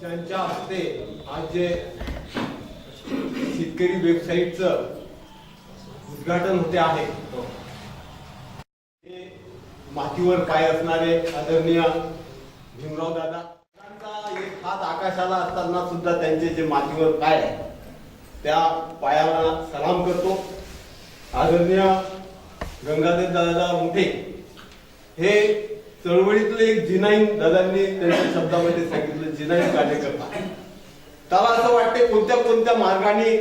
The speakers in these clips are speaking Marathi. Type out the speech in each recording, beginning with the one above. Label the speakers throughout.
Speaker 1: ज्यांच्या हस्ते आज जे शेतकरी वेबसाईटचं उद्घाटन होते आहे. हे मातीवर पाय असणारे आदरणीय भीमराव दादा? त्यांचा एक हात आकाशाला असताना सुद्धा त्यांचे जे मातीवर पाय आहे त्या पायाला सलाम करतो. आदरणीय गंगाधर दादा मुठे हे चळवळीतले एक जिनाईन दादांनी त्यांच्या शब्दामध्ये सांगितलं जिनाईन कार्यकर्ता. त्याला असं वाटते कोणत्या कोणत्या मार्गाने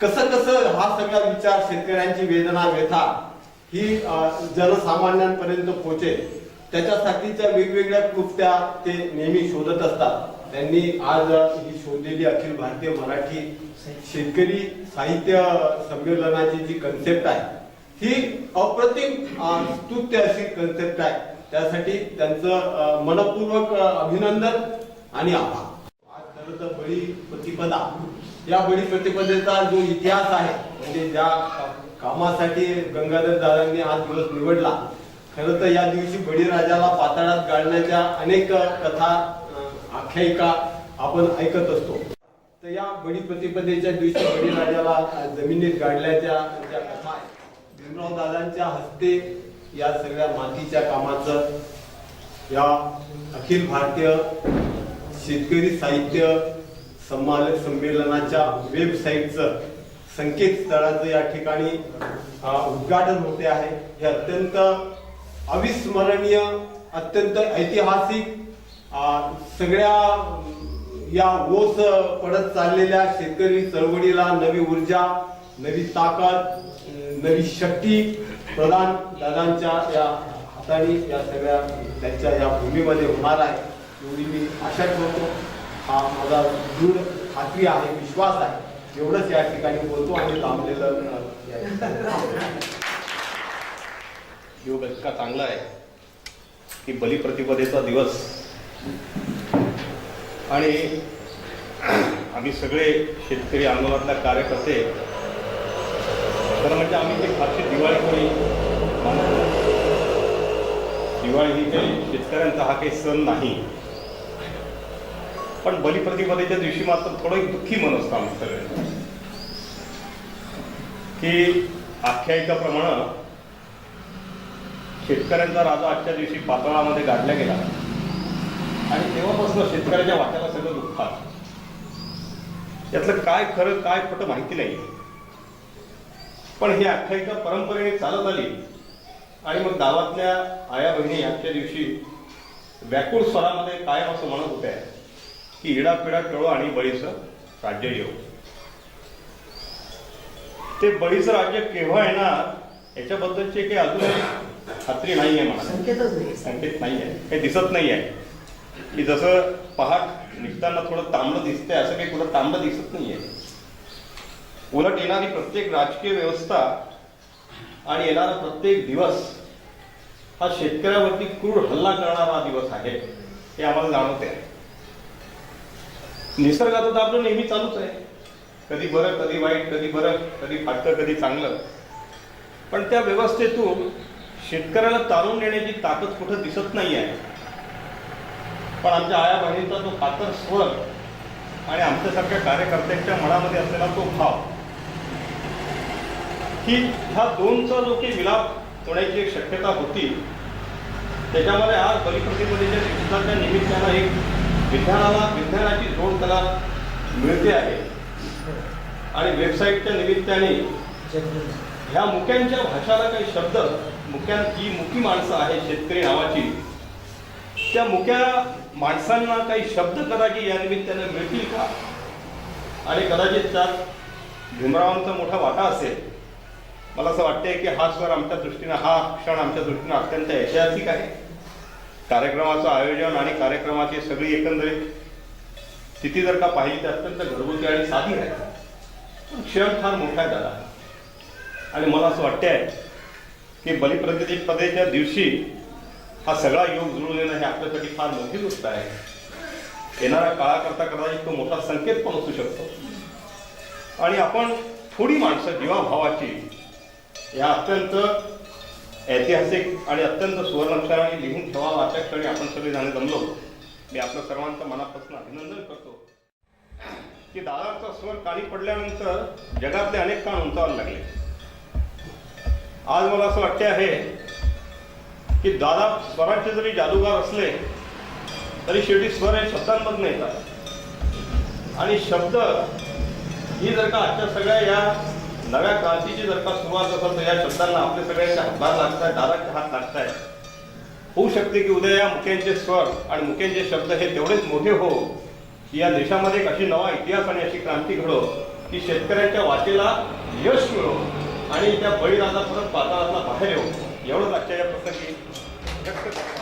Speaker 1: कसं कसं हा सगळा विचार शेतकऱ्यांची वेदना व्यथा ही जनसामान्यांपर्यंत पोहोचेल त्याच्यासाठीच्या वेगवेगळ्या कृत्या ते नेहमी शोधत असतात. त्यांनी आज ही शोधलेली अखिल भारतीय मराठी शेतकरी साहित्य संमेलनाची जी कन्सेप्ट आहे ही अप्रतिम स्तुत्य अशी कन्सेप्ट आहे. त्यासाठी त्यांचं मनपूर्वक अभिनंदन आणि आभार. आज खरं तर बळी प्रतिपदा. या बळी प्रतिपदेचा जो इतिहास आहे म्हणजे ज्या कामासाठी गंगाधर दादांनी हा दिवस निवडला खरं तर या दिवशी बळीराजाला पाताळात गाळण्याच्या अनेक कथा आख्यायिका आपण ऐकत असतो. तर या बळी प्रतिपदेच्या दिवशी बळीराजाला जमिनीत गाडल्याच्या ज्या कथा आहेत भीमराव दादांच्या हस्ते या सगळ्या मातीच्या कामाचं या अखिल भारतीय शेतकरी साहित्य संमाल संमेलनाच्या वेबसाईटचं संकेतस्थळाचं या ठिकाणी उद्घाटन होते आहे. हे अत्यंत अविस्मरणीय अत्यंत ऐतिहासिक सगळ्या या ओस पडत चाललेल्या शेतकरी चळवळीला नवी ऊर्जा नवी ताकद नवी शक्ती प्रधान दादांच्या या हाताने या सगळ्या त्यांच्या या भूमीमध्ये होणार आहे एवढी मी आशा ठेवतो. हा माझा दृढ खात्री आहे विश्वास आहे. एवढंच या ठिकाणी बोलतो आणि लांबलेलं या-
Speaker 2: योग इतका चांगला आहे की बलिप्रतिपदेचा दिवस. आणि आम्ही सगळे शेतकरी आंदोलनातल्या कार्यकर्ते खरं म्हणजे आम्ही ते फारशी दिवाळी कोणी दिवाळी ही काही शेतकऱ्यांचा हा काही सण नाही. पण बलिप्रतिपदेच्या दिवशी मात्र थोडं एक दुःखी मन असतं आम्ही सगळे की आख्यायिकाप्रमाणे शेतकऱ्यांचा राजा आजच्या दिवशी पातळामध्ये गाडला गेला. आणि तेव्हापासून शेतकऱ्याच्या वाट्याला सगळं दुःख यातलं काय खरं काय खोटं माहिती नाही. पण ही आख्यायिका परंपरेने चालत आली. आणि मग गावातल्या आया बहिणी आजच्या दिवशी व्याकुळ स्वरामध्ये कायम असं म्हणत होत्या की इडापिडा टळो आणि बळीचं राज्य येऊ ते बळीचं राज्य केव्हा येणार याच्याबद्दलची काही अजूनही खात्री नाही आहे मला.
Speaker 3: संकेतच नाही
Speaker 2: संकेत नाही आहे काही दिसत नाही आहे की जसं पहाट निघताना थोडं तांबडं दिसतंय असं काही कुठं तांबडं दिसत नाही आहे उलट येणारी प्रत्येक राजकीय व्यवस्था आणि येणारा प्रत्येक दिवस हा शेतकऱ्यावरती क्रूर हल्ला करणारा दिवस आहे हे आम्हाला जाणवते. आहे निसर्गाचं तर आपलं नेहमी चालूच आहे. कधी बरं कधी वाईट कधी बरं कधी फाटकं कधी चांगलं. पण त्या व्यवस्थेतून शेतकऱ्याला तारून नेण्याची ताकद कुठं दिसत नाही आहे. पण आमच्या आया बहिणींचा तो कातर स्वर आणि आमच्यासारख्या कार्यकर्त्यांच्या मनामध्ये असलेला तो भाव की ह्या दोनचा जो काही मिलाप होण्याची एक शक्यता होती. त्याच्यामध्ये आज बलिप्रतिपदेच्या शिक्षणाच्या निमित्तानं एक विज्ञानाला विज्ञानाची जोड त्याला मिळते आहे. आणि वेबसाईटच्या निमित्ताने ह्या मुक्यांच्या भाषाला काही शब्द मुक्यां जी मुकी माणसं आहेत शेतकरी नावाची त्या मुक्या माणसांना काही शब्द कदाचित या निमित्तानं मिळतील का? आणि कदाचित त्यात भीमरावांचा मोठा वाटा असेल. मला असं वाटतंय की हा स्वर आमच्या दृष्टीनं हा क्षण आमच्या दृष्टीनं अत्यंत ऐतिहासिक आहे. कार्यक्रमाचं आयोजन आणि कार्यक्रमाची सगळी एकंदरीत स्थिती जर का पाहिली तर अत्यंत घरगुती आणि साधी आहे. पण क्षण फार मोठा आहे आणि मला असं वाटतंय की बलिप्रतिपदेच्या दिवशी हा सगळा योग जुळून येणं हे आपल्यासाठी फार मोठी गोष्ट आहे. येणाऱ्या काळाकरता कदाचित तो मोठा संकेत पण असू शकतो. आणि आपण थोडी माणसं जीवाभावाची या अत्यंत ऐतिहासिक आणि अत्यंत सुवर्णाक्षराने लिहून ठेवावा अशा क्षणी आपण सगळे जाणे जमलो. मी आपलं सर्वांचं मनापासून अभिनंदन करतो. की दादाचा स्वर काळी पडल्यानंतर जगातले अनेक कान उंचावायला लागले. आज मला असं वाटते आहे की दादा स्वराचे जरी जादूगार असले तरी शेवटी स्वर हे शब्दांमधून येतात. आणि शब्द ही जर का आजच्या सगळ्या या नव्या क्रांतीची जर का सुरुवात असेल तर या शब्दांना आपल्या सगळ्यांचे हातभार लागताय दादाचे हात लागताय होऊ शकते की उद्या या मुख्यांचे स्वर आणि मुख्यांचे शब्द हे तेवढेच मोठे हो की या देशामध्ये एक अशी नवा इतिहास आणि अशी क्रांती घडो की शेतकऱ्यांच्या वाटेला यश मिळो आणि त्या बळीराजा परत पाताळातला बाहेर येऊ एवढंच आजच्या या प्रसंगी व्यक्त करतो.